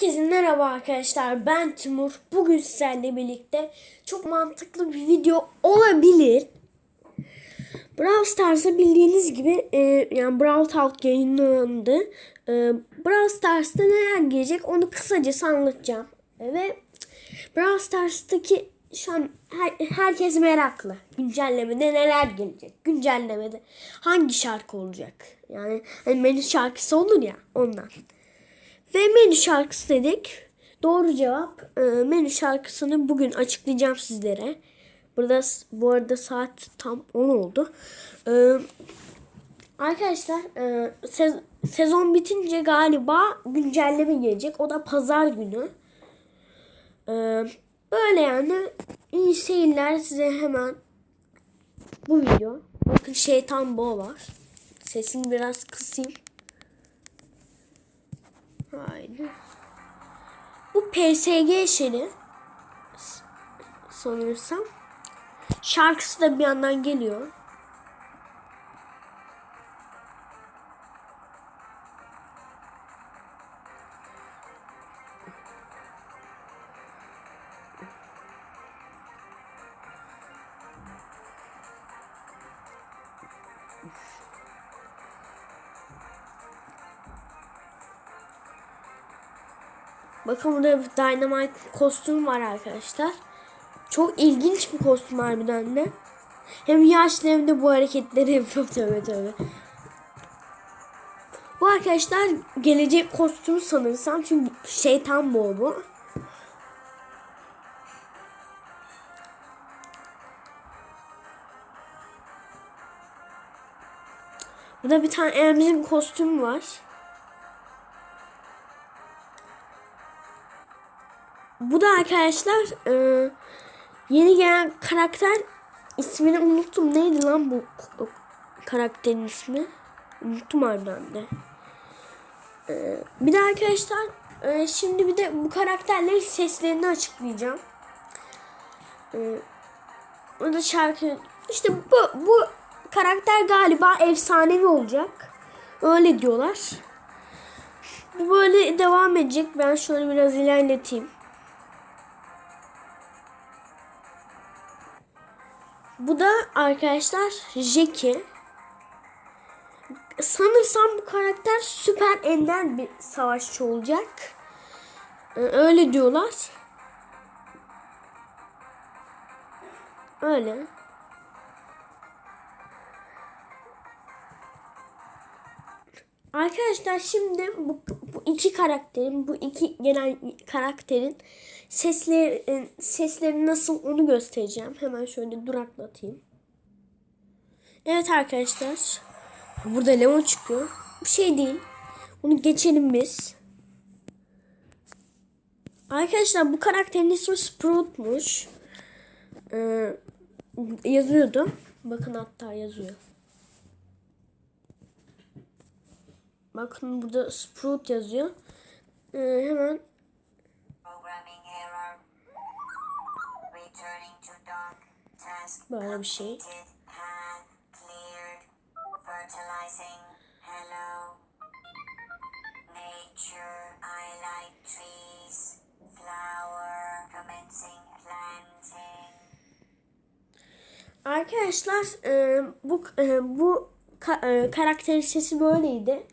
Herkese merhaba arkadaşlar ben Timur. Bugün sizlerle birlikte çok mantıklı bir video olabilir. Brawl Stars'a bildiğiniz gibi e, yani Brawl Talk yayınlandı. E, Brawl Stars'ta neler gelecek onu kısaca anlatacağım. E, ve Brawl Stars'taki şu an her, herkes meraklı. Güncellemede neler gelecek? Güncellemede hangi şarkı olacak? Yani hani menü şarkısı olur ya ondan. Ve menü şarkısı dedik. Doğru cevap e, menü şarkısını bugün açıklayacağım sizlere. Burada bu arada saat tam 10 oldu. E, arkadaşlar e, sez- sezon bitince galiba güncelleme gelecek. O da pazar günü. E, böyle yani iyi seyirler size hemen bu video. Bakın şeytan bo var. Sesini biraz kısayım. Haydi. Bu PSG s- sanırsam. Şarkısı da bir yandan geliyor. Bakın burada bir Dynamite kostüm var arkadaşlar. Çok ilginç bir kostüm harbiden de. Hem yaşlı hem de bu hareketleri yapıyor tövbe tövbe. Bu arkadaşlar gelecek kostümü sanırsam çünkü şeytan bu bu. Burada bir tane Emre'nin kostümü var. Bu da arkadaşlar e, yeni gelen karakter ismini unuttum. Neydi lan bu karakterin ismi? Unuttum harbiden de. E, bir de arkadaşlar e, şimdi bir de bu karakterlerin seslerini açıklayacağım. E, da şarkı işte bu bu karakter galiba efsanevi olacak. Öyle diyorlar. Bu böyle devam edecek. Ben şöyle biraz ilerleteyim. Bu da arkadaşlar Jackie. Sanırsam bu karakter süper ender bir savaşçı olacak. Ee, Öyle diyorlar. Öyle. Arkadaşlar şimdi bu, bu iki karakterin, bu iki gelen karakterin sesleri sesleri nasıl onu göstereceğim. Hemen şöyle duraklatayım. Evet arkadaşlar. Burada lemon çıkıyor. Bir şey değil. Bunu geçelim biz. Arkadaşlar bu karakterin ismi Sprout'muş. Ee, yazıyordu. Bakın hatta yazıyor. Bakın burada Sprout yazıyor. Ee, hemen Böyle bir şey. Arkadaşlar e, bu e, bu ka- e, karakterin sesi böyleydi.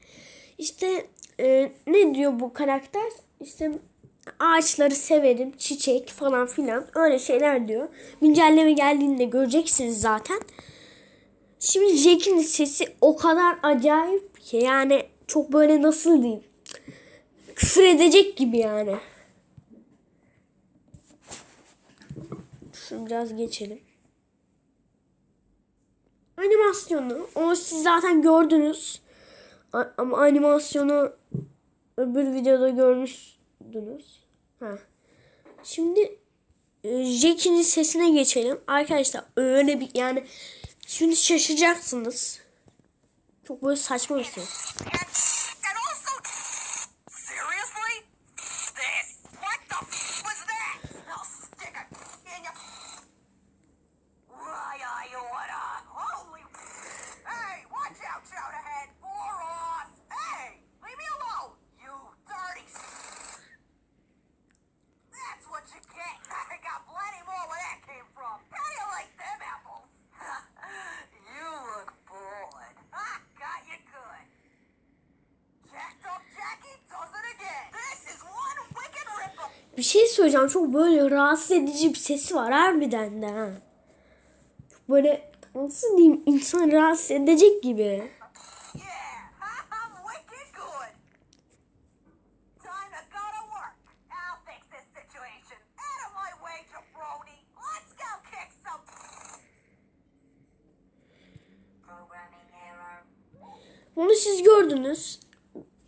İşte e, ne diyor bu karakter? İşte ağaçları severim, çiçek falan filan öyle şeyler diyor. Güncelleme geldiğinde göreceksiniz zaten. Şimdi Jack'in sesi o kadar acayip ki yani çok böyle nasıl diyeyim küfür edecek gibi yani. Şunu biraz geçelim animasyonu. Onu siz zaten gördünüz. Ama animasyonu öbür videoda görmüştünüz. Ha. Şimdi e, Jackie'nin sesine geçelim. Arkadaşlar öyle bir yani şimdi şaşacaksınız. Çok böyle saçma bir ses. Bir şey söyleyeceğim. Çok böyle rahatsız edici bir sesi var harbiden de ha. Böyle nasıl diyeyim insan rahatsız edecek gibi. Bunu siz gördünüz.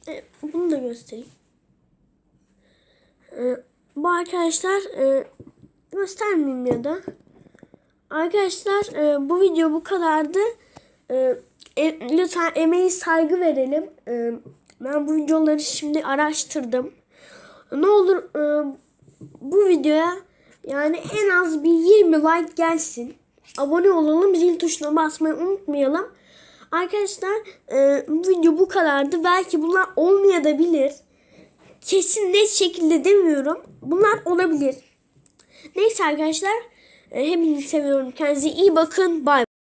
E, bunu da göstereyim. Bu arkadaşlar e, göstermeyeyim ya da. Arkadaşlar e, bu video bu kadardı. E, e, lütfen emeği saygı verelim. E, ben bu videoları şimdi araştırdım. Ne olur e, bu videoya yani en az bir 20 like gelsin. Abone olalım, zil tuşuna basmayı unutmayalım. Arkadaşlar e, video bu kadardı. Belki bunlar olmayabilir. Kesin net şekilde demiyorum. Bunlar olabilir. Neyse arkadaşlar. E, hepinizi seviyorum. Kendinize iyi bakın. Bay.